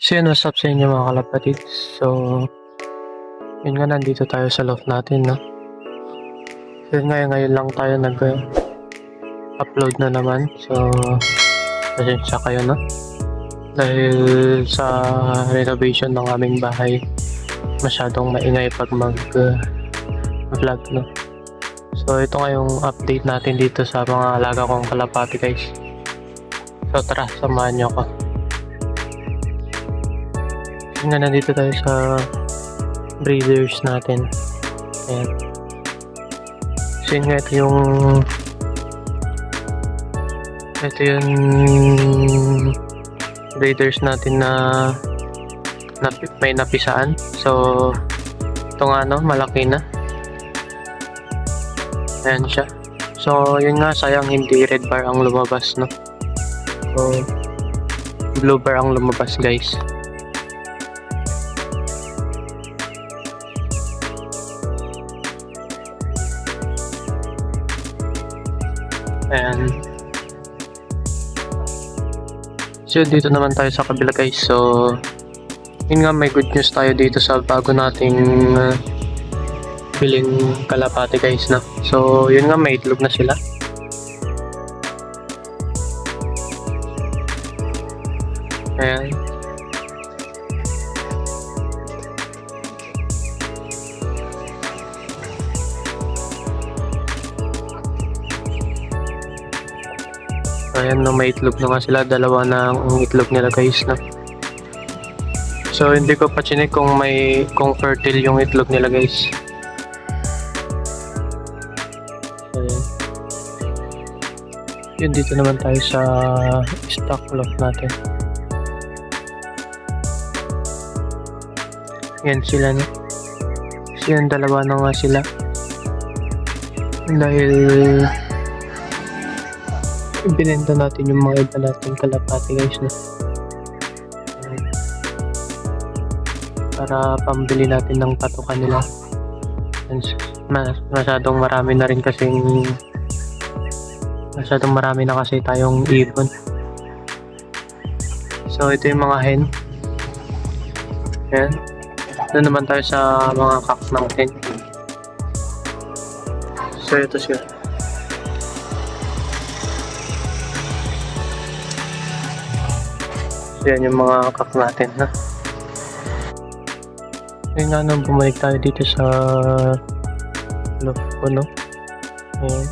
So yun, what's up sa inyo mga kalapatid? So, yun nga, nandito tayo sa loft natin, no? So yun nga, ngayon lang tayo nag-upload na naman. So, pasensya kayo, no? Dahil sa renovation ng aming bahay, masyadong maingay pag mag-vlog, no? So, ito nga yung update natin dito sa mga alaga kong kalapati, guys. So, tara, samahan niyo ako. Nga nandito tayo sa breeders natin. Ayan. So yun nga, ito yung ito yung breeders natin na, na may napisaan. So ito nga no, malaki na. Ayan siya. So yun nga, sayang hindi red bar ang lumabas no. So blue bar ang lumabas guys. Ayan. So, dito naman tayo sa kabila guys. So, yun nga, may good news tayo dito sa bago nating uh, biling kalapati guys na. So, yun nga, may itlog na sila. Ayan. Ayan no, may itlog na nga sila. Dalawa na ang itlog nila guys na. So hindi ko pa chinek kung may kung fertile yung itlog nila guys. Ayan. Yun dito naman tayo sa stock loft natin. Yan sila no. Yan dalawa na nga sila. Dahil ibinenta natin yung mga iba natin kalapati guys no? Para pambili natin ng patukan nila mas, masyadong marami na rin kasing masyadong marami na kasi tayong ibon. So ito yung mga hen. Yan doon naman tayo sa mga kak natin so ito siya yan yung mga kak natin na. Yun nga nung bumalik tayo dito sa loft ko, no? Ayan.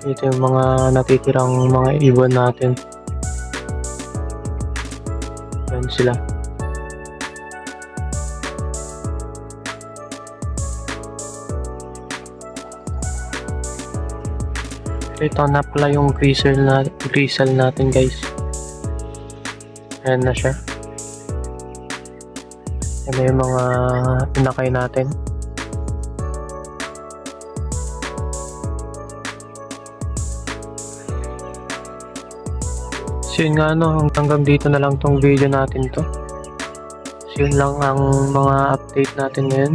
Dito yung mga natitirang mga ibon natin. Yan sila. Ito na pala yung gristle na gristle natin guys. Ayan na siya. Yan na yung mga pinakay natin. So yun nga no, hanggang dito na lang tong video natin to. So yun lang ang mga update natin ngayon.